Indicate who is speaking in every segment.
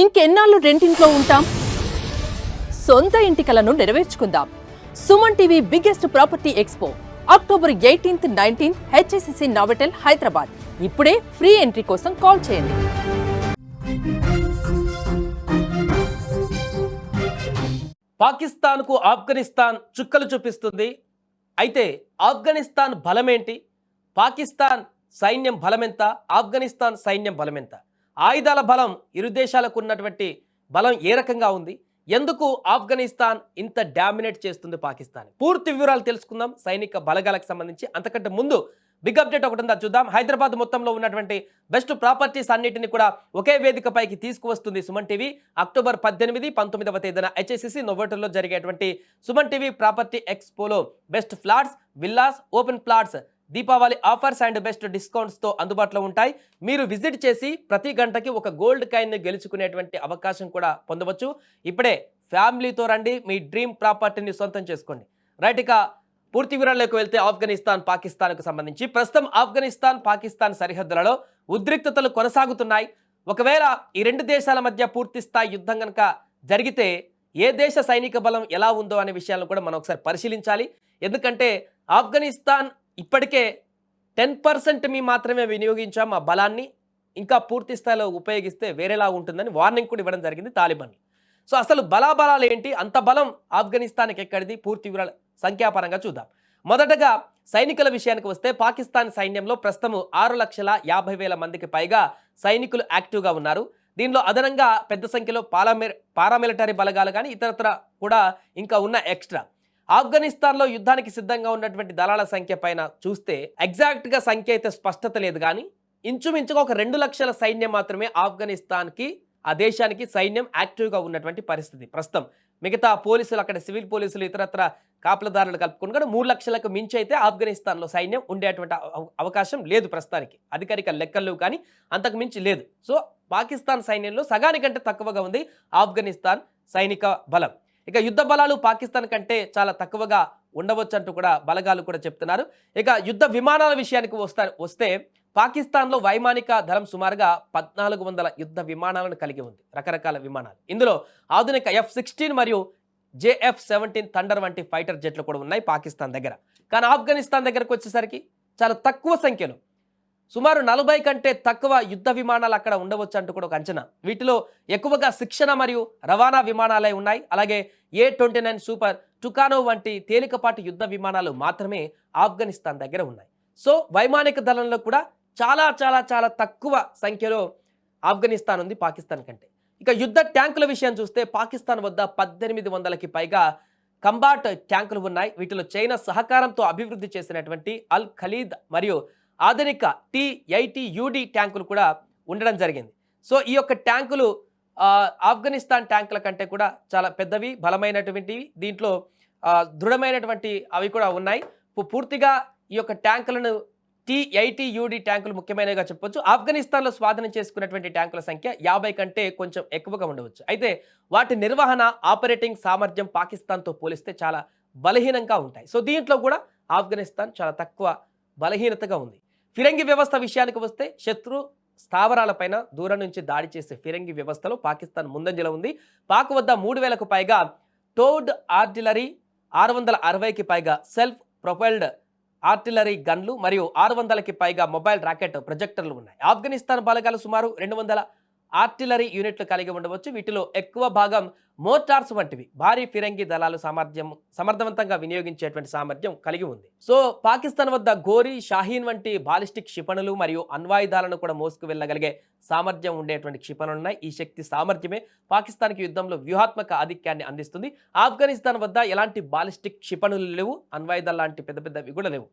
Speaker 1: ఇంకెన్నాళ్ళు రెంటింట్లో ఉంటాం? సొంత ఇంటి కలను నెరవేర్చుకుందాం. Suman TV biggest property expo October eighteenth nineteenth HSCC Novotel Hyderabad. ఇప్పుడే ఫ్రీ ఎంట్రీ కోసం కాల్ చేయండి.
Speaker 2: పాకిస్తాన్కు ఆఫ్ఘనిస్తాన్ చుక్కలు చూపిస్తుంది. అయితే ఆఫ్ఘనిస్తాన్ బలమేంటి? పాకిస్తాన్ సైన్యం బలమెంత? ఆఫ్ఘనిస్తాన్ సైన్యం బలమెంత? ఆయుధాల బలం ఇరు దేశాలకు ఉన్నటువంటి బలం ఏ రకంగా ఉంది? ఎందుకు ఆఫ్ఘనిస్తాన్ ఇంత డామినేట్ చేస్తుంది పాకిస్తాన్? పూర్తి వివరాలు తెలుసుకుందాం. సైనిక బలగాలకు సంబంధించి అంతకంటే ముందు బిగ్ అప్డేట్ ఒకటి ఉందా చూద్దాం. హైదరాబాద్ మొత్తంలో ఉన్నటువంటి బెస్ట్ ప్రాపర్టీస్ అన్నిటిని కూడా ఒకే వేదికపైకి తీసుకువస్తుంది సుమన్ టీవీ. అక్టోబర్ పద్దెనిమిది పంతొమ్మిదవ తేదీన హెచ్ఎస్సిసి నోవోటర్లో జరిగేటువంటి Suman TV property ఎక్స్పోలో best flats villas open plots Deepavali offers and best డిస్కౌంట్స్తో అందుబాటులో ఉంటాయి. మీరు విజిట్ చేసి ప్రతి గంటకి ఒక గోల్డ్ కాయిన్ గెలుచుకునేటువంటి అవకాశం కూడా పొందవచ్చు. ఇప్పుడే ఫ్యామిలీతో రండి మీ డ్రీమ్ ప్రాపర్టీని సొంతం చేసుకోండి. రైట్ ఇక పూర్తి వివరాల్లోకి వెళ్తే ఆఫ్ఘనిస్తాన్ పాకిస్తాన్కు సంబంధించి. ప్రస్తుతం ఆఫ్ఘనిస్తాన్ పాకిస్తాన్ సరిహద్దులలో ఉద్రిక్తతలు కొనసాగుతున్నాయి. ఒకవేళ ఈ రెండు దేశాల మధ్య పూర్తి స్థాయి యుద్ధం కనుక జరిగితే ఏ దేశ సైనిక బలం ఎలా ఉందో అనే విషయాలను కూడా మనం ఒకసారి పరిశీలించాలి. ఎందుకంటే ఆఫ్ఘనిస్తాన్ ఇప్పటికే టెన్ పర్సెంట్ మీ మాత్రమే వినియోగించాం ఆ బలాన్ని. ఇంకా పూర్తి స్థాయిలో ఉపయోగిస్తే వేరేలా ఉంటుందని వార్నింగ్ కూడా ఇవ్వడం జరిగింది తాలిబాన్ సో అసలు బలాబలాలు ఏంటి? అంత బలం ఆఫ్ఘనిస్తాన్కి ఎక్కడిది? పూర్తి వివరాలు సంఖ్యాపరంగా చూద్దాం. మొదటగా సైనికుల విషయానికి వస్తే పాకిస్తాన్ సైన్యంలో ప్రస్తుతం ఆరు లక్షల యాభై వేల మందికి పైగా సైనికులు యాక్టివ్గా ఉన్నారు. దీనిలో అదనంగా పెద్ద సంఖ్యలో పారామి పారామిలిటరీ బలగాలు కానీ ఇతరత్ర కూడా ఇంకా ఉన్న ఎక్స్ట్రా. ఆఫ్ఘనిస్తాన్లో యుద్ధానికి సిద్ధంగా ఉన్నటువంటి దళాల సంఖ్య పైన చూస్తే ఎగ్జాక్ట్గా సంఖ్య అయితే స్పష్టత లేదు కానీ ఇంచుమించుగా ఒక రెండు లక్షల సైన్యం మాత్రమే ఆఫ్ఘనిస్తాన్కి ఆ దేశానికి సైన్యం యాక్టివ్గా ఉన్నటువంటి పరిస్థితి. ప్రస్తుతం మిగతా పోలీసులు అక్కడ సివిల్ పోలీసులు ఇతరత్ర కాపలదారులు కలుపుకుని కూడా మూడు లక్షలకు మించి అయితే ఆఫ్ఘనిస్తాన్లో సైన్యం ఉండేటువంటి అవ- అవకాశం లేదు ప్రస్తుతానికి. అధికారిక లెక్కలు కానీ అంతకు మించి లేదు. సో పాకిస్తాన్ సైన్యంలో సగానికంటే తక్కువగా ఉంది ఆఫ్ఘనిస్తాన్ సైనిక బలం. ఇక యుద్ధ బలాలు పాకిస్తాన్ కంటే చాలా తక్కువగా ఉండవచ్చు అంటూ కూడా బలగాలు కూడా చెప్తున్నారు. ఇక యుద్ధ విమానాల విషయానికి వస్తా వస్తే పాకిస్తాన్లో వైమానిక దళం సుమారుగా పద్నాలుగు వందల యుద్ధ విమానాలను కలిగి ఉంది. రకరకాల విమానాలు. ఇందులో ఆధునిక ఎఫ్ సిక్స్టీన్ మరియు జేఎఫ్ సెవెంటీన్ థండర్ వంటి ఫైటర్ జెట్లు కూడా ఉన్నాయి పాకిస్తాన్ దగ్గర. కానీ ఆఫ్ఘనిస్తాన్ దగ్గరకు వచ్చేసరికి చాలా తక్కువ సంఖ్యలో సుమారు నలభై కంటే తక్కువ యుద్ధ విమానాలు అక్కడ ఉండవచ్చు అంటూ కూడా ఒక అంచనా. వీటిలో ఎక్కువగా శిక్షణ మరియు రవాణా విమానాలే ఉన్నాయి. అలాగే A twenty nine Super Tucano వంటి తేలికపాటి యుద్ధ విమానాలు మాత్రమే ఆఫ్ఘనిస్తాన్ దగ్గర ఉన్నాయి. సో వైమానిక దళంలో కూడా చాలా చాలా చాలా తక్కువ సంఖ్యలో ఆఫ్ఘనిస్తాన్ ఉంది పాకిస్తాన్ కంటే. ఇక యుద్ధ ట్యాంకుల విషయం చూస్తే పాకిస్తాన్ వద్ద పద్దెనిమిది వందలకి పైగా కంబాట్ ట్యాంకులు ఉన్నాయి. వీటిలో చైనా సహకారంతో అభివృద్ధి చేసినటువంటి అల్ ఖలీద్ మరియు ఆధునిక టీ ఐటీ యూడి ట్యాంకులు కూడా ఉండడం జరిగింది. సో ఈ యొక్క ట్యాంకులు ఆఫ్ఘనిస్తాన్ ట్యాంకుల కంటే కూడా చాలా పెద్దవి బలమైనటువంటివి. దీంట్లో దృఢమైనటువంటి అవి కూడా ఉన్నాయి. పూర్తిగా ఈ యొక్క ట్యాంకులను టీ ఐటీ యూడి ట్యాంకులు ముఖ్యమైనవిగా చెప్పొచ్చు. ఆఫ్ఘనిస్తాన్లో స్వాధీనం చేసుకున్నటువంటి ట్యాంకుల సంఖ్య యాభై కంటే కొంచెం ఎక్కువగా ఉండవచ్చు. అయితే వాటి నిర్వహణ ఆపరేటింగ్ సామర్థ్యం పాకిస్తాన్తో పోలిస్తే చాలా బలహీనంగా ఉంటాయి. సో దీంట్లో కూడా ఆఫ్ఘనిస్తాన్ చాలా తక్కువ బలహీనతగా ఉంది. ఫిరంగి వ్యవస్థ విషయానికి వస్తే శత్రు స్థావరాలపైన దూరం నుంచి దాడి చేసే ఫిరంగి వ్యవస్థలో పాకిస్తాన్ ముందంజలో ఉంది. పాక్ వద్ద మూడు వేలకు పైగా టోడ్ ఆర్టిలరీ ఆరు వందల అరవైకి పైగా సెల్ఫ్ ప్రొపైల్డ్ ఆర్టిలరీ గన్లు మరియు ఆరు వందలకి పైగా మొబైల్ రాకెట్ ప్రొజెక్టర్లు ఉన్నాయి. ఆఫ్ఘనిస్తాన్ బలగాలు సుమారు రెండు వందల ఆర్టిలరీ యూనిట్లు కలిగి ఉండవచ్చు. వీటిలో ఎక్కువ భాగం మోటార్స్ వంటివి. భారీ ఫిరంగి దళాలు సామర్థ్యం సమర్థవంతంగా వినియోగించేటువంటి సామర్థ్యం కలిగి ఉంది. సో పాకిస్తాన్ వద్ద గోరీ షాహీన్ వంటి బాలిస్టిక్ క్షిపణులు మరియు అణ్వాయుధాలను కూడా మోసుకు వెళ్ళగలిగే సామర్థ్యం ఉండేటువంటి క్షిపణులు ఉన్నాయి. ఈ శక్తి సామర్థ్యమే పాకిస్తాన్కి యుద్ధంలో వ్యూహాత్మక ఆధిక్యాన్ని అందిస్తుంది. ఆఫ్ఘనిస్తాన్ వద్ద ఎలాంటి బాలిస్టిక్ క్షిపణులు లేవు. అణ్వాయుధాలు లాంటి పెద్ద పెద్దవి కూడా లేవు.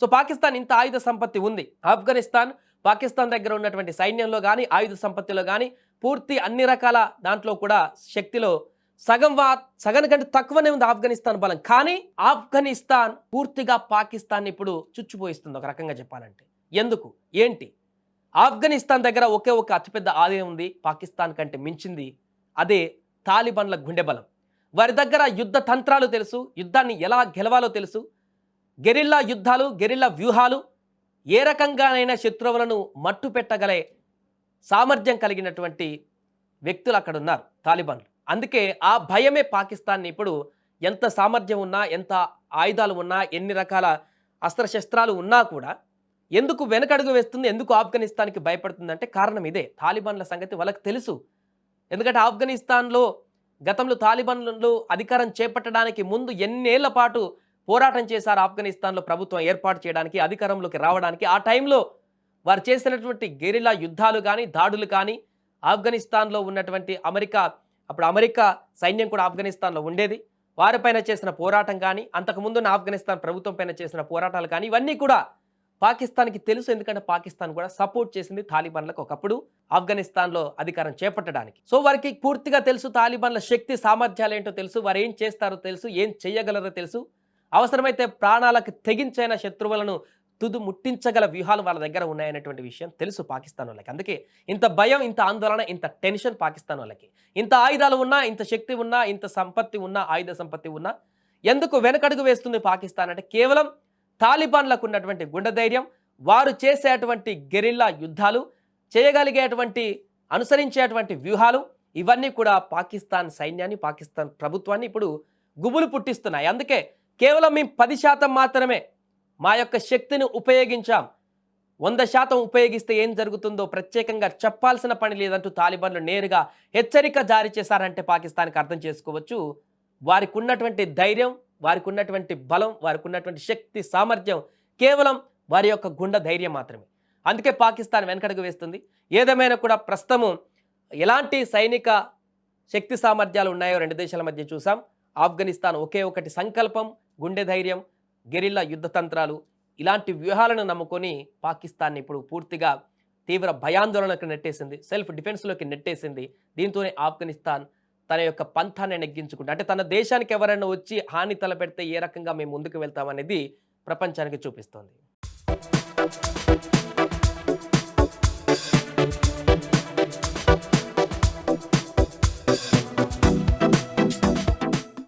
Speaker 2: సో పాకిస్తాన్ ఇంత ఆయుధ సంపత్తి ఉంది. ఆఫ్ఘనిస్తాన్ పాకిస్తాన్ దగ్గర ఉన్నటువంటి సైన్యంలో కానీ ఆయుధ సంపత్తిలో కానీ పూర్తి అన్ని రకాల దాంట్లో కూడా శక్తిలో సగం వా సగం కంటే తక్కువనే ఉంది ఆఫ్ఘనిస్తాన్ బలం. కానీ ఆఫ్ఘనిస్తాన్ పూర్తిగా పాకిస్తాన్ ఇప్పుడు చుచ్చిపోయిస్తుంది ఒక రకంగా చెప్పాలంటే. ఎందుకు? ఏంటి? ఆఫ్ఘనిస్తాన్ దగ్గర ఒకే ఒక అతిపెద్ద ఆలయం ఉంది పాకిస్తాన్ కంటే మించింది. అదే తాలిబాన్ల గుండె బలం. వారి దగ్గర యుద్ధ తంత్రాలు తెలుసు యుద్ధాన్ని ఎలా గెలవాలో తెలుసు. గెరిల్లా యుద్ధాలు గెరిల్లా వ్యూహాలు ఏ రకంగానైనా శత్రువులను మట్టు పెట్టగలే సామర్థ్యం కలిగినటువంటి వ్యక్తులు అక్కడ ఉన్నారు తాలిబాన్లు. అందుకే ఆ భయమే పాకిస్తాన్ని ఇప్పుడు ఎంత సామర్థ్యం ఉన్నా ఎంత ఆయుధాలు ఉన్నా ఎన్ని రకాల అస్త్రశస్త్రాలు ఉన్నా కూడా ఎందుకు వెనకడుగు వేస్తుంది ఎందుకు ఆఫ్ఘనిస్తాన్కి భయపడుతుందంటే కారణం ఇదే. తాలిబాన్ల సంగతి వాళ్ళకి తెలుసు. ఎందుకంటే ఆఫ్ఘనిస్తాన్లో గతంలో తాలిబాన్లు అధికారం చేపట్టడానికి ముందు ఎన్నేళ్ళ పాటు పోరాటం చేశారు ఆఫ్ఘనిస్తాన్లో ప్రభుత్వం ఏర్పాటు చేయడానికి అధికారంలోకి రావడానికి. ఆ టైంలో వారు చేసినటువంటి గెరిలా యుద్ధాలు కానీ దాడులు కానీ ఆఫ్ఘనిస్తాన్లో ఉన్నటువంటి అమెరికా అప్పుడు అమెరికా సైన్యం కూడా ఆఫ్ఘనిస్తాన్లో ఉండేది. వారిపైన చేసిన పోరాటం కానీ అంతకుముందున్న ఆఫ్ఘనిస్తాన్ ప్రభుత్వం పైన చేసిన పోరాటాలు కానీ ఇవన్నీ కూడా పాకిస్తాన్కి తెలుసు. ఎందుకంటే పాకిస్తాన్ కూడా సపోర్ట్ చేసింది తాలిబాన్లకు ఒకప్పుడు ఆఫ్ఘనిస్తాన్లో అధికారం చేపట్టడానికి. సో వారికి పూర్తిగా తెలుసు తాలిబాన్ల శక్తి సామర్థ్యాలు ఏంటో తెలుసు. వారు ఏం చేస్తారో తెలుసు ఏం చేయగలరో తెలుసు. అవసరమైతే ప్రాణాలకు తెగించైన శత్రువులను తుదు ముట్టించగల వ్యూహాలు వాళ్ళ దగ్గర ఉన్నాయనేటువంటి విషయం తెలుసు పాకిస్తాన్ వాళ్ళకి. అందుకే ఇంత భయం ఇంత ఆందోళన ఇంత టెన్షన్ పాకిస్తాన్ వాళ్ళకి. ఇంత ఆయుధాలు ఉన్నా ఇంత శక్తి ఉన్నా ఇంత సంపత్తి ఉన్నా ఆయుధ సంపత్తి ఉన్నా ఎందుకు వెనకడుగు వేస్తుంది పాకిస్తాన్ అంటే కేవలం తాలిబాన్లకు ఉన్నటువంటి గుండె ధైర్యం వారు చేసేటువంటి గెరిల్లా యుద్ధాలు చేయగలిగేటువంటి అనుసరించేటువంటి వ్యూహాలు ఇవన్నీ కూడా పాకిస్తాన్ సైన్యాన్ని పాకిస్తాన్ ప్రభుత్వాన్ని ఇప్పుడు గుబులు పుట్టిస్తున్నాయి. అందుకే కేవలం మేము పది శాతం మాత్రమే మా యొక్క శక్తిని ఉపయోగించాం. వంద శాతం ఉపయోగిస్తే ఏం జరుగుతుందో ప్రత్యేకంగా చెప్పాల్సిన పని లేదంటూ తాలిబాన్లు నేరుగా హెచ్చరిక జారీ చేశారంటే పాకిస్తాన్కి అర్థం చేసుకోవచ్చు. వారికి ఉన్నటువంటి ధైర్యం వారికి ఉన్నటువంటి బలం వారికి ఉన్నటువంటి శక్తి సామర్థ్యం కేవలం వారి యొక్క గుండె ధైర్యం మాత్రమే. అందుకే పాకిస్తాన్ వెనకడుగు వేస్తుంది. ఏదేమైనా కూడా ప్రస్తుతము ఎలాంటి సైనిక శక్తి సామర్థ్యాలు ఉన్నాయో రెండు దేశాల మధ్య చూసాం. ఆఫ్ఘనిస్తాన్ ఒకే ఒకటి సంకల్పం. గుండె ధైర్యం గెరిల్లా యుద్ధ తంత్రాలు ఇలాంటి వ్యూహాలను నమ్ముకొని పాకిస్తాన్ ఇప్పుడు పూర్తిగా తీవ్ర భయాందోళనకు నెట్టేసింది సెల్ఫ్ డిఫెన్స్లోకి నెట్టేసింది. దీంతోనే ఆఫ్ఘనిస్తాన్ తన యొక్క పంథాన్ని నెగ్గించుకుంటే అంటే తన దేశానికి ఎవరైనా వచ్చి హాని తలపెడితే ఏ రకంగా మేము ముందుకు వెళ్తామనేది ప్రపంచానికి చూపిస్తోంది.